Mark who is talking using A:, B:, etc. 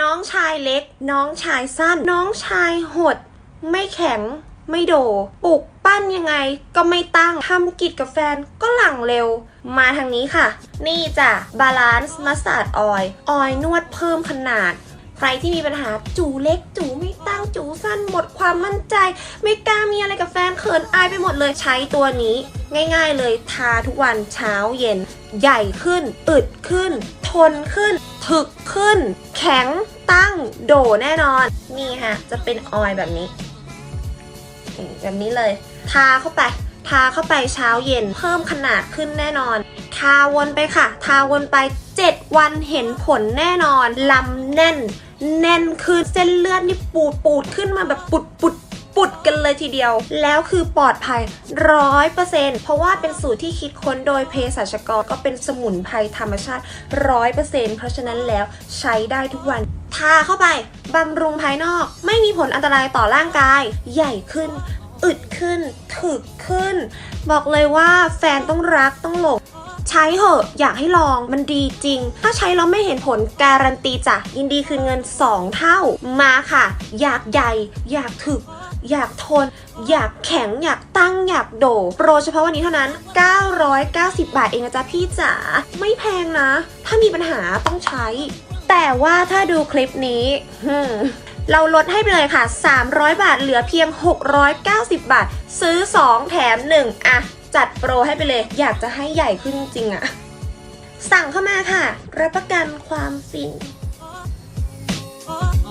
A: น้องชายเล็ก น้องชายสั้น น้องชายหด ไม่แข็ง ไม่โด ปลุกปั้นยังไงก็ไม่ตั้งทำกิจกับแฟนก็หลังเร็ว มาทางนี้ค่ะ นี่จ้ะบาลานซ์มัสตาร์ดออยออยนวดเพิ่มขนาด ใครที่มีปัญหาจูเล็ก จูไม่ตั้งจูสั้นหมดความมั่นใจ ไม่กล้ามีอะไรกับแฟนเขินอายไปหมดเลยใช้ตัวนี้ ง่าย ๆ เลยทาทุกวันเช้าเย็น ใหญ่ขึ้นอึดขึ้น ทนขึ้น ถึกขึ้น แข็งตั้งโดแน่นอน นี่ค่ะ จะเป็นออยแบบนี้ แบบนี้เลย ทาเข้าไป ทาเข้าไปเช้าเย็นเพิ่มขนาดขึ้นแน่นอน ทาวนไปค่ะ ทาวนไป 7 วันเห็นผลแน่นอน ลำแน่น แน่นคือเส้นเลือดนี่ปูดปูดขึ้นมาแบบปุดปุด ทีเดียว แล้วคือปลอดภัยร้อยเปอร์เซ็นต์เพราะว่าเป็นสูตรที่คิดค้นโดยเภสัชกรก็เป็นสมุนไพรธรรมชาติร้อยเปอร์เซ็นต์เพราะฉะนั้นแล้วใช้ได้ทุกวันทาเข้าไปบำรุงภายนอก ไม่มีผลอันตรายต่อร่างกาย ใหญ่ขึ้น อึดขึ้น ถึกขึ้น บอกเลยว่าแฟนต้องรักต้องหลง ใช้เหอะอยากให้ลองมันดีจริง ถ้าใช้แล้วไม่เห็นผลการันตีจ้ะยินดีคืนเงิน 2 เท่ามาค่ะ อยากใหญ่ อยากถึก อยากทน อยากแข็งอยากตั้งอยากโดโปรเฉพาะวันนี้เท่านั้น 990 บาทเองนะจ๊ะพี่จ๋าไม่แพงนะ ถ้ามีปัญหาต้องใช้ แต่ว่าถ้าดูคลิปนี้เราลดให้ไปเลยค่ะ 300 บาทเหลือเพียง 690 บาท ซื้อ 2 แถม 1 อะ จัดโปรให้ไปเลย อยากจะให้ใหญ่ขึ้นจริงอะสั่งเข้ามาค่ะ รับประกันความฟิน
B: oh,